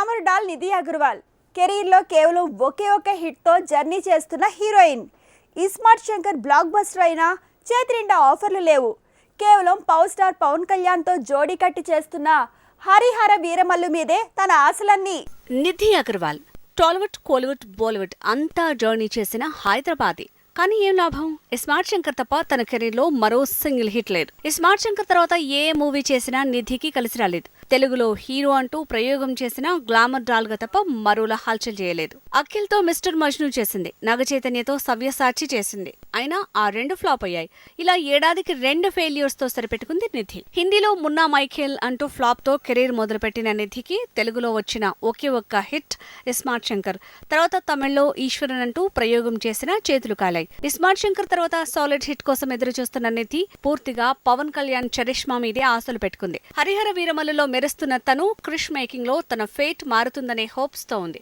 Glamour doll Nidhi Agarwal. కెరీర్లో కేవలం ఒకే ఒక హిట్తో జర్నీ చేస్తున్న heroine. ISmart Shankar blockbuster అయినా చేతి నిండా ఆఫర్లు లేవు. కేవలం పవర్ స్టార్ పవన్ కళ్యాణ్తో జోడీ కట్టి చేస్తున్న హరిహర వీరమల్లు మీదే తన ఆశలన్నీ. నిధి అగర్వాల్ టాలీవుడ్ కోలీవుడ్ బాలీవుడ్ అంతా జర్నీ చేసిన హైదరాబాదీ. కానీ ఏం లాభం? స్మార్ట్ శంకర్ తప్ప తన కెరీర్లో మరో సింగిల్ హిట్ లేదు. స్మార్ట్ శంకర్ తర్వాత ఏ మూవీ చేసినా నిధికి కలిసి రాలేదు. తెలుగులో హీరో అంటూ ప్రయోగం చేసిన గ్లామర్ డాల్గా తప్ప మరోలా హల్చల్ చేయలేదు. అఖిల్తో మిస్టర్ మజ్ను చేసింది. నగచైతన్యతో సవ్యసాచి చేసింది. అయినా ఆ రెండు ఫ్లాప్ అయ్యాయి. ఇలా ఏడాదికి రెండు ఫెయిల్యూర్స్తో సరిపెట్టుకుంది నిధి. హిందీలో మున్నా మైఖేల్ అంటూ ఫ్లాప్తో కెరీర్ మొదలుపెట్టిన నిధికి తెలుగులో వచ్చిన ఒకే ఒక్క హిట్ స్మార్ట్ శంకర్. తర్వాత తమిళ్ళో ఈశ్వరన్ అంటూ ప్రయోగం చేసిన చేతులు కాలాయి. స్మార్ట్ శంకర్ తర్వాత సాలిడ్ హిట్ కోసం ఎదురు చూస్తున్న నిధి పూర్తిగా పవన్ కళ్యాణ్ చరిష్మా మీదే ఆశలు పెట్టుకుంది. హరిహర వీరమల్లులో మెరుస్తున్న తను క్రిష్ మేకింగ్లో తన ఫేట్ మారుతుందనే హోప్స్తో ఉంది.